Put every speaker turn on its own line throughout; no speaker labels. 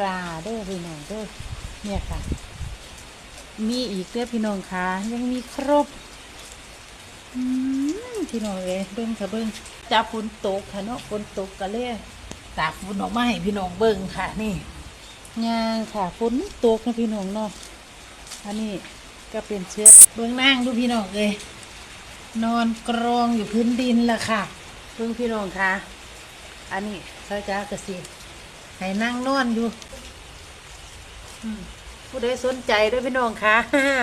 ราเด้อพี่น้องเด้อเนี่ยค่ะ มีอีกเด้อพี่น้องค่ะยังมีครบพี่น้องเอ้ยเบิ้งค่ะเบิ้งจับฝนตกค่ะเนาะฝนตกก็เลยตากฝนออกมาให้พี่น้องเบิ้งค่ะ นี่ยางค่ะฝนตกนะพี่น้องเนาะอันนี้ก็เป็นเชื้อเบิ้งนั่งดูพี่น้องเลยนอนกรองอยู่พื้นดินละค่ะเบิ้งพี่น้องค่ะ อันนี้เขาจ้ากระสิ ให้นั่งนอนอยู่อืมผู้ใดสนใจเด้วยพี่น้องค่ะ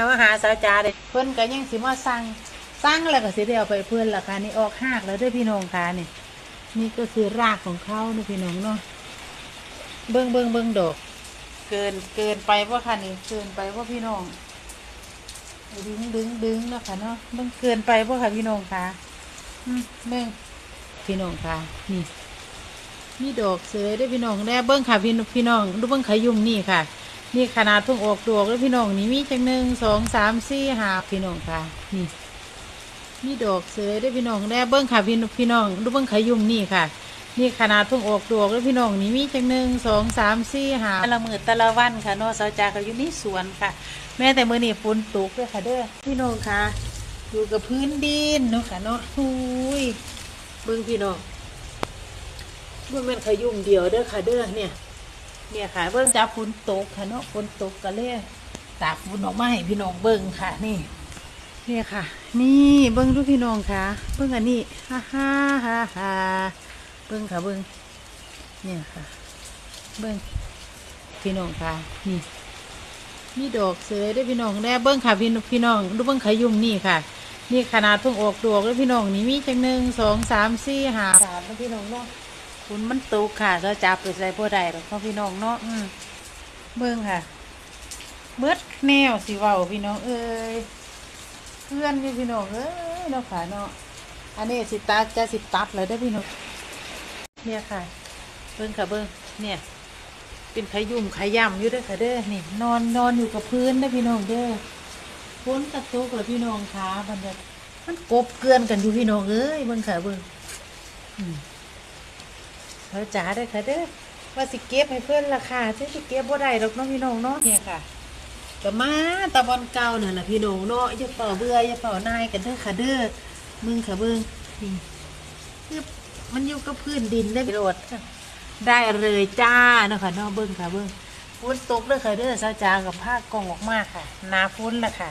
มาหาสาวจาเลยเพิ่นก็ยังสิมาสั่งสั่งแล้วก็สิได้เอาไปเพื่อนละค่ะนี่ออกหากแล้วเด้วยพี่น้องค่ะนี่นี่ก็คือรากของเขาเนาะพี่น้องเนาะเบิ้งเบิ้งเบิ้งดอก เกินเกินไปว่าค่ะนี่เกินไปว่าพี่น้อง ดึงดึงดึงเนาะค่ะเนาะเบิ้งเกินไปว่าค่ะพี่น้องค่ะอืมเบิ้งพี่น้องค่ะนี่ มีดอกเสยได้พี่น้องได้เบิ้งค่ะพี่พี่น้องดูเบิ้งขยุ่มนี่ค่ะ นี่ขนาดเพิ่งออกดอกแล้วพี่น้องนี่มีจังหนึ่งสองสามสี่ห้าพี่น้องค่ะ นี่ มีดอกเสยได้พี่น้องได้เบิ้งค่ะพี่พี่น้องดูเบิ้งขยุ่มนี่ค่ะ นี่ขนาดเพิ่งออกดอกแล้วพี่น้องนี่มีจังหนึ่งสองสามสี่ห้าต่ละมือต่ละวันค่ะนอสาวจากอยู่นี่สวนค่ะ แม้แต่มือนี่ฝนตกด้วยค่ะเด้อพี่น้องค่ะอยู่กับพื้นดินเนาะค่ะเนาะหุยเบิ้งพี่น้อง มันเป็นขยุ่มเดียวเด้อค่ะเด้อเนี่ย เนี่ยค่ะ เบิ้งจับฝนตกค่ะเนาะฝนตกก็เลยตากฝนออกมาให้พี่น้องเบิ้งค่ะ นี่ เนี่ยค่ะ นี่เบิ้งดูพี่น้องค่ะเบิ้งอันนี้ฮ่าฮ่าฮ่าฮ่าเบิ้งค่ะเบิ้งเนี่ยค่ะ เบิ้งพี่น้องค่ะนี่มีดอกเสยได้อพี่น้องได้เบิ้งค่ะพี่พี่น้อง ดูเบิ้งขยุ่มนี่ค่ะ นี่ขนาดเพิ่งออกดอกแล้วพี่น้องนี่มีจังหนึ่งสองสามสี่ห้าสามแล้วพี่น้องเนาะ คุณมันตกค่ะก็จับไปใส่ผู้ใดหรอกพี่น้องเนาะอืมเบิ่งค่ะเบิดแนวสิเว้าพี่น้องเอ้ยเพื่อนพี่พี่น้องเอ้ยเนาะค่ะเนาะอันนี้สิตัดจะสิตัดเลยได้พี่น้องเนี่ยค่ะ เบิ่งค่ะเบิ่งเนี่ย เป็นขยุ่มขย่ำอยู่ด้อค่ะเด้อนี่ นอนนอนอยู่กับพื้นได้พี่น้องเด้อฝนกระตกเลยพี่น้องค่ะมันจะมันกบเกลือนกันอยู่พี่น้องเอ้ยเบิ่งค่ะเบิ่งอืม เราจ๋าได้ค่ะเด้อว่าสิเก็บให้เพื่อนราคาที่สิเก็บบ่ได้ดอกเน้องพี่น้องเนาะเนี่ยค่ะก็มาตะบอนเก่าเนั่นน่ะพี่น้องเนาะอย่าเป่าเบื่ออย่าเป่านายกันเด้อค่ะเด้อมึงค่ะเบิ่งนี่คือมันอยู่กับพื้นดินได้ประโยชน์ได้เลยจ้าเนาะค่ะเนาะเบิ่งค่ะเบิ่งฝนตกเด้อค่ะเด้อซาจากับผ้ากองออกมาค่ะนาฝนละค่ะ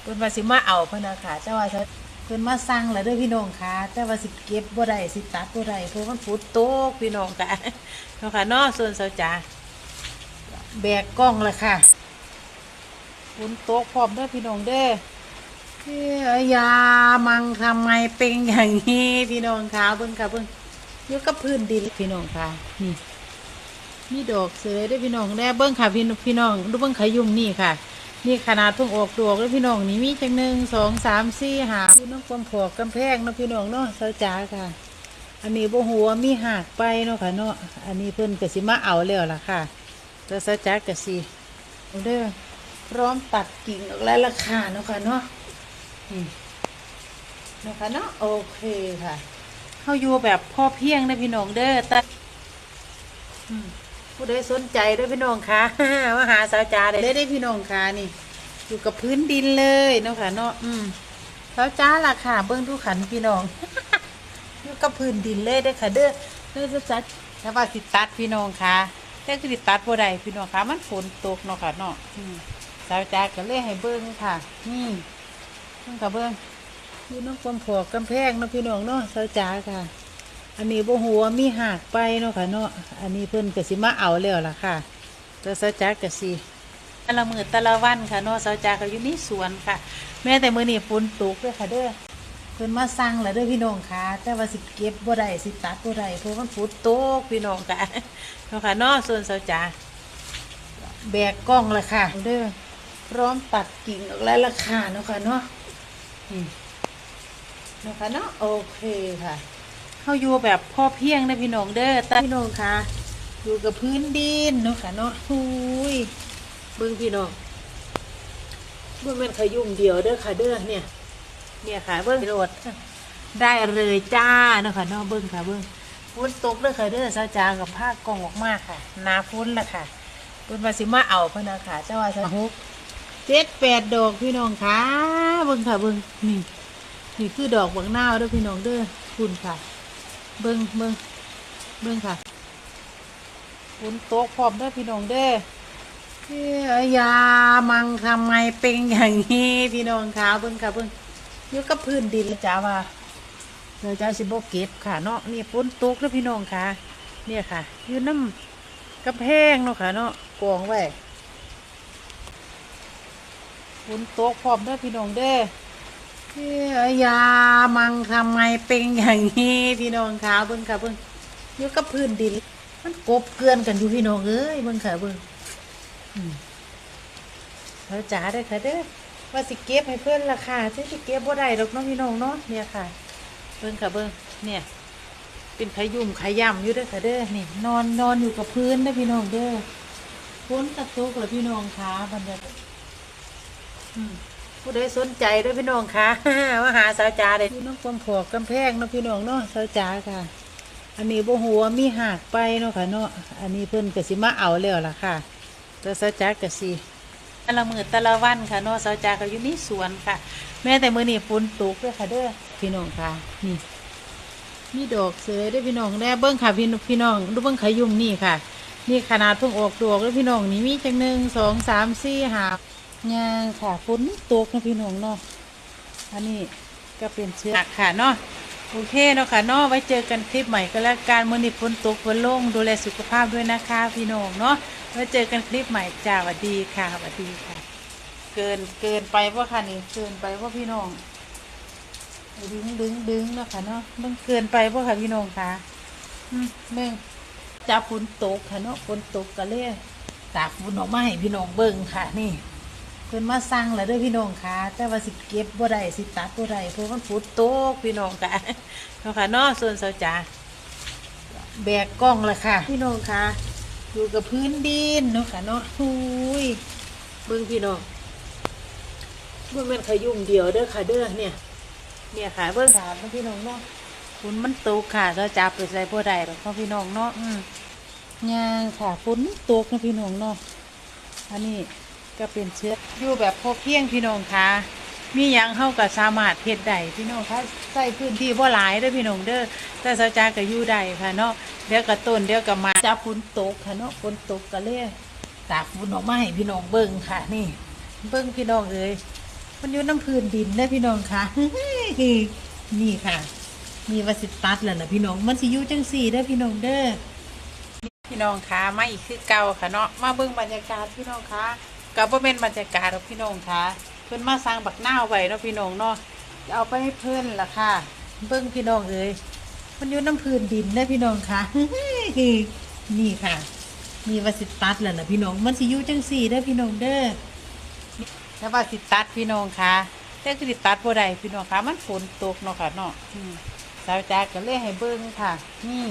เพิ่นว่าสิมาเอาเพิ่นนะค่ะแต่ว่าซะเพิ่นมาสั่งแล้วเด้อพี่น้องค่ะ แต่ว่าสิเก็บบ่ได้สิตัดบ่ได้เพราะมันฝนตกพี่น้องค่ะเนาะค่ะเนาะส่วนเสาจ๋าแบกกล้องเลยค่ะฝนตกพร้อมเด้อพี่น้องเด้อเอ้ยยามังทำไมเป็นอย่างนี้พี่น้องค่ะเบิ่งค่ะเบิ่งอยู่กับพื้นดินพี่น้องค่ะนี่มีดอกเสยด้อพี่น้องได้เบิ้งค่ะพี่พี่น้องดูเบิ้งขยุ่มนี่ค่ะ นี่ขนาดเพิ่งอกดอกแล้วพี่น้องนี่มีจังหนึ่งสองสามสี่หาพี่น้องความผอกกำแพงเนาะพี่น้องเนาะเสาจ๋าค่ะ อันนี้บ่หัวมีหากไปเนาะค่ะเนาะอันนี้เพิ่นกสิมาเอาแล้วล่ะค่ะแต่เสาจ๋ากสิเอาเด้อพร้อมตัดกิ่งออกแล้วราคาเนาะค่ะเนาะเนาะค่ะเนาะโอเคค่ะเข้าอยู่แบบพ่อเพียงนะพี่น้องเด้อตัดอืม ผู้ใดสนใจด้วยพี่น้องค่ะมาหาสาวจาได้ได้พี่น้องค่ะนี่ อยู่กับพื้นดินเลยเนาะค่ะเนาะอืมสาวจ้าล่ะค่ะ เบิ้องทุกขันพี่น้อง อยู่กับพื้นดินเลยเด้ค่ะ เด้อเด้อจะจัดถ้าว่าสิดตัดพี่น้องค่ะแต่คือสิตัดบ่ได้พี่น้องค่ะ มันฝนตกเนาะค่ะเนาะอืมสาวจ้าก็เลยให้เบิ้องค่ะ นี่เบิ้งค่ะเบิ้องอยู่น้องความผอกกำแพงเนาะพี่น้องเนาะสาวจ้าค่ะ อันนี้บ่หัวมีหากไปเนาะค่ะเนาะ อันนี้เพิ่นก็สิมาเอาแล้วล่ะค่ะแต่สาจักก็สิต่ละมือต่ละวันค่ะเนาะสาวจักก็อยู่นี่สวนค่ะ แม้แต่มื้อนี้ฝนตกด้วยค่ะเด้อเพิ่นมาสั่งแล้วเด้อพี่น้องค่ะ แต่ว่าสิเก็บบ่ได้สิตัดบ่ได้เพราะมันฝนตกพี่น้องค่ะเนาะค่ะเนาะส่วนสาวจาแบกกล้องเลยค่ะเด้อพร้อมตัดกิ่งออกแล้วราคาเนาะค่ะเนาะเนาะค่ะเนาะโอเคค่ะ เขาอยู่แบบพ่อเพียงนะพี่น้องเด้อแต่พี่น้องค่ะอยู่กับพื้นดินเนาะค่ะเนาะหุยเบิ่งพี่น้องเบิ่งเป็นขยุ่มเดียวเด้อค่ะเด้อเนี่ย เนี่ยค่ะเบิ่งโรดได้เลยจ้าเนาะค่ะเนาะเบิ่งค่ะเบิ่งฝนตกเด้อค่ะเด้อซาจากับผ้ากองออกมาค่ะหนาฝนละค่ะเป็นว่าสิมาเอาพะนะค่ะเจ้าว่าจะหกเจ็ดแปดดอกพี่น้องค่ะเบิ่งค่ะเบิ่งนี่นี่คือดอกบักนาวเด้อพี่น้องเด้อคุณค่ะ เบิ่งเบิ่งเบิ่งค่ะฝนตกพร้อมด้อพี่น้องเด้อเอ้ยามังทำไมเป็นอย่างนี้พี่น้องคะเบิ่งค่ะเบิ่งอยู่กับพื้นดินจ้าว่าเราจะเอาสิบเก็บค่ะเนาะนี่ฝนตกเด้อพี่น้องค่ะ เนี่ยค่ะอยู่น้ำกระแพงเนาะค่ะเนาะกองไว้ฝนตกพร้อมด้อพี่น้องเด้อ ยยามังทำไมเป็นอย่างนี้พี่น้องค่ะเบิ่งค่ะเบิ่งอยู่กับพื้นดิน มันกบเกลือนกันอยู่พี่น้องเอ้ยเบิ่งค่ะเบิ่งเราจ๋าเด้ค่ะเด้อว่าสิเก็บให้เพื่อนราคาที่สิเก็บบ่ได้ดอกเนาะพี่น้องเนาะเนี่ยค่ะ เบิ่งค่ะเบิ่งเนี่ย เป็นขยุ่มขย่ำอยู่เด้อค่ะเด้อนี่นอนนอนอยู่กับพื้นเด้พี่น้องเด้อพ้นตะตุกเลยพี่น้องคะบรรยากาศอืม ผู้ใดสนใจด้อพี่น้องคะมาหาสาวจ๋าเลยพี่น้องความผอกกำแพงเนาะพี่น้องเนาะสาวจ๋าค่ะ อันนี้บ่หัวมีหากไปเนาะค่ะเนาะอันนี้เพิ่นก็สิมาเอาแล้วล่ะค่ะแต่สาวจ๋าก็สิต่ละมือต่ละวันค่ะเนาะสาวจ๋าก็อยู่นี่สวนค่ะ แม้แต่มื้อนี้ฝนตกเด้อค่ะเด้อพี่น้องค่ะนี่มีดอกเสยได้พี่น้องแน่เบิ้งค่ะพี่นพี่น้องดูเบิ้งขยุ่มนี่ค่ะ นี่ขนาดเพิ่งออกดอกแล้วพี่น้องนี่มีจังหนึ่งสองสามสี่หา งานค่ะฝนตกนะพี่น้องเนาะอันนี้ก็เป็นเชื้อค่ะเนาะโอเคเนาะค่ะเนาะไว้เจอกันคลิปใหม่ก็แล้วกันมื่อนีฝนตกฝนลงดูแลสุขภาพด้วยนะคะพี่น้องเนาะไว้เจอกันคลิปใหม่จ้าสวัสดีค่ะสวัสดีค่ะ เกินเกินไปว่าค่ะนี่เกินไปว่าพี่น้องดึงดึงดึงเนาะค่ะเนาะมันเกินไปป่ะค่ะพี่น้องค่ะอืมเบิ่งจับฝนตกค่ะเนาะฝนตกก็เลยตากฝนออกมาให้พี่น้องเบิ่งค่ะนี่ พิ่นมาสั่งแล้วเด้วยพี่น้องค่ะ แต่ว่าสิเก็บบ่ได้สิตัดบ่ได้เพราะมันฝนตกพี่น้องค่ะเนาะค่ะเนาะส่วนสาวจ๋าแบกกล้องละค่ะ พี่น้องค่ะอยู่กับพื้นดินเนาะค่ะเนาะหุยเบิ่งพี่น้องบ่แม่นขยุ่มเดียวเด้อค่ะเด้อเนี่ย เนี่ยค่ะเบิ้งถามพี่น้องเนาะฝนมันตกค่ะเราจับไปใส่บัวใดหรอกเนาะพี่น้องเนาะอืมยางค่ะฝนมันตกนะพี่น้องเนาะอันนี้ ก็เป็นเชื้ออยู่แบบพอเพียงพี่น้องคะมียังเข้ากับสามารถเฮ็ดได้พี่น้องคะใส่พื้นที่บ่หลายเด้อพี่น้องเด้อแต่สาวจาก็อยู่ได้ค่ะเนาะเดี๋ยวก็ต้นเดี๋ยวก็มาจับฝนตกค่ะเนาะฝนตกก็เลยตากฝนออกมาให้พี่น้องเบิ่งค่ะ นี่ เบิ่งพี่น้องเอ้ยมันอยู่น้ำพื้นดินนะพี่น้องค่ะนี่ค่ะ มีวาสิตัดแล้วนะพี่น้องมันสิอยู่จังสี่เด้อพี่น้องเด้อพี่น้องคะมาอีกคือเก่าค่ะเนาะมาเบิ่งบรรยากาศพี่น้องคะ กับว่าเป็นบรรยากาศของพี่น้องคะเพิ่นมาสร้างบักหน้าไว้เนาะพี่น้องเนาะเอาไปให้เพิ่นล่ะค่ะ เบิ่งพี่น้องเอ้ยมันอยู่น้ำพื้นดินนะพี่น้องค่ะนี่ค่ะ มีวาสิตัดแล้วนะพี่น้อง มันสิอยู่จังสี่เด้อพี่น้องเด้อแล้วว่าสิตัดพี่น้องค่ะแต่คือสิตัดบ่ได้พี่น้องค่ะ มันฝนตกเนาะค่ะเนาะสาวจากก็เลยให้เบิ่งค่ะ นี่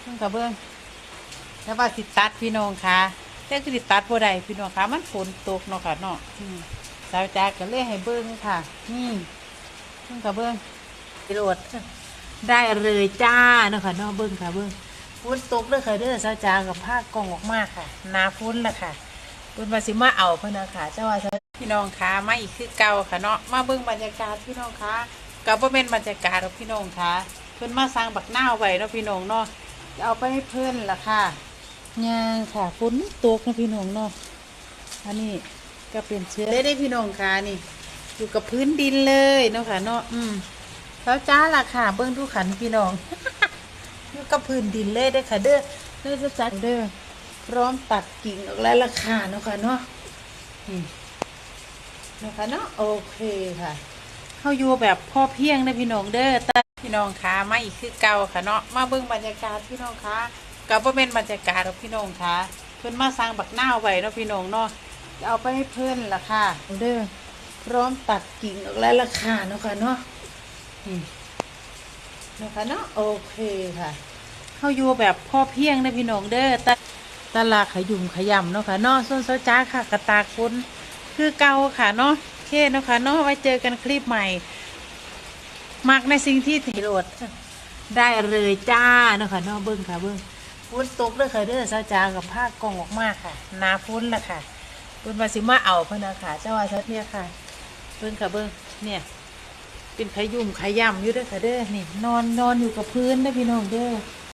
เบิ่งค่ะเบิ่งแล้วว่าสิตัดพี่น้องค่ะ แต่คือสิตัดบ่ได้พี่น้องค่ะมันฝนตกเนาะค่ะเนาะอืมสาวจากก็เลยให้เบิ่งค่ะ นี่เบิ่งค่ะเบิ่งโหลดได้เลยจ้าเนาะค่ะเนาะเบิ่งค่ะเบิ่งฝนตกเลยค่ะเด้อสาวจากกับผ้ากองออกมาค่ะหนาฝนละค่ะเพิ่นว่าสิมาเอาเพิ่นนะค่ะเจ้าว่าจะพี่น้องคะมาอีกคือเก่าค่ะเนาะมาเบิ่งบรรยากาศพี่น้องคะกับบ่แม่นบรรยากาศหรอกพี่น้องคะเพิ่นมาสร้างบักหน้าวไว้เนาะพี่น้องเนาะจะเอาไปให้เพิ่นล่ะค่ะ ยางค่ะฝนตกนะพี่น้องเนาะอันนี้ก็เป็นเชื้อได้ได้พี่น้องค่ะนี่ อยู่กับพื้นดินเลยเนาะค่ะเนาะอืมแล้วจ้าล่ะค่ะเบิ่งทุกขันพี่น้องอยู่กับพื้นดินเลยได้ค่ะ เด้อเด้อจะจัดเด้อพร้อมตัดกิ่งออกแล้วราคาเนาะค่ะเนาะนะคะเนาะโอเคค่ะเข้าอยู่แบบพ่อเพียงนะพี่น้องเด้อแต่พี่น้องคะมาอีกคือเก่าค่ะเนาะมาเบิ่งบรรยากาศพี่น้องคะ กับว่าเป็นบรรยากาศของพี่น้องคะเพิ่นมาสร้างบักหน้าวไว้เนาะพี่น้องเนาะจะเอาไปให้เพิ่นล่ะค่ะเด้อพร้อมตัดกิ่งออกแล้วราคาเนาะค่ะเนาะอืมนะคะเนาะโอเคค่ะ เข้าอยู่แบบพ่อเพียงนะพี่น้องเด้อตะตลาดขยุ่มขยำเนาะค่ะเนาะส่วนเสาจ้าค่ะ กระตากคนคือเก่าค่ะเนาะโอเคเนาะค่ะเนาะไว้เจอกันคลิปใหม่มักในสิ่งที่ถิโรดได้เลยจ้าเนาะค่ะเนาะเบิ้งค่ะเบิ้ง ฝนตกเด้อค่ะเด้อซาจากับผ้ากองออกมาค่ะหนาฝนละค่ะเพิ่นมาสิมาเอาเพิ่นนะค่ะเจ้าว่าซัดเนี่ยค่ะเบิ่งค่ะเบิ่งเนี่ย เป็นขยุ่มขย่ำอยู่เด้อค่ะเด้อนี่นอนนอนอยู่กับพื้นเด้อพี่น้องเด้อ